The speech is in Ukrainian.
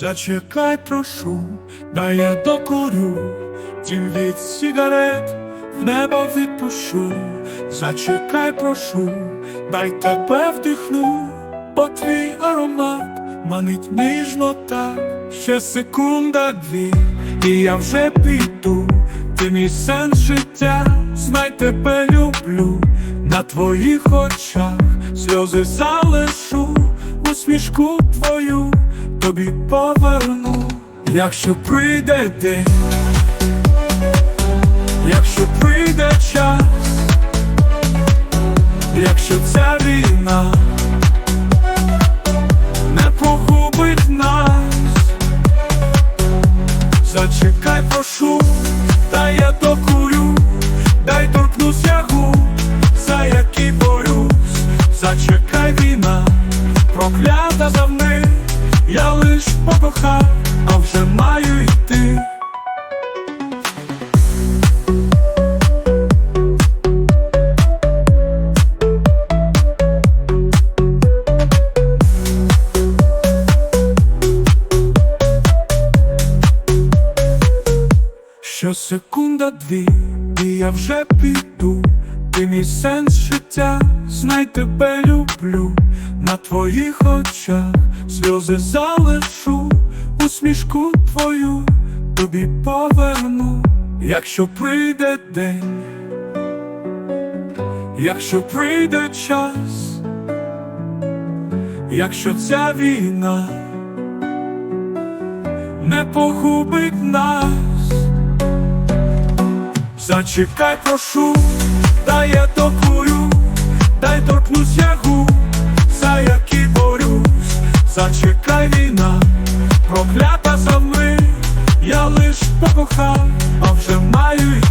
Зачекай, прошу, дай я докурю, Тім від сигарет в небо відпущу. Зачекай, прошу, дай тебе вдихну, бо твій аромат манить ніжно так. Ще секунда дві, і я вже піду. Ти мій сенс життя, знай тебе люблю. На твоїх очах сльози залишу, усмішку твою тобі поверну, якщо прийде день, якщо прийде час, якщо ця війна не погубить нас, зачекай, прошу, дай я докурю, дай торкнусь я губ, за які борюсь, зачекай війна, проклята за лиш покохав, а вже маю йти. Що секунда дві, і я вже піду. Ти мій сенс життя, знай тебе люблю. На твоїх очах сльози залишу, усмішку твою тобі поверну, якщо прийде день, якщо прийде час, якщо ця війна не погубить нас. Зачекай, прошу, дай я токую, дай торкнусь я губ, за які борюсь, зачекай війна, проклята за я лиш покохав, а вже маю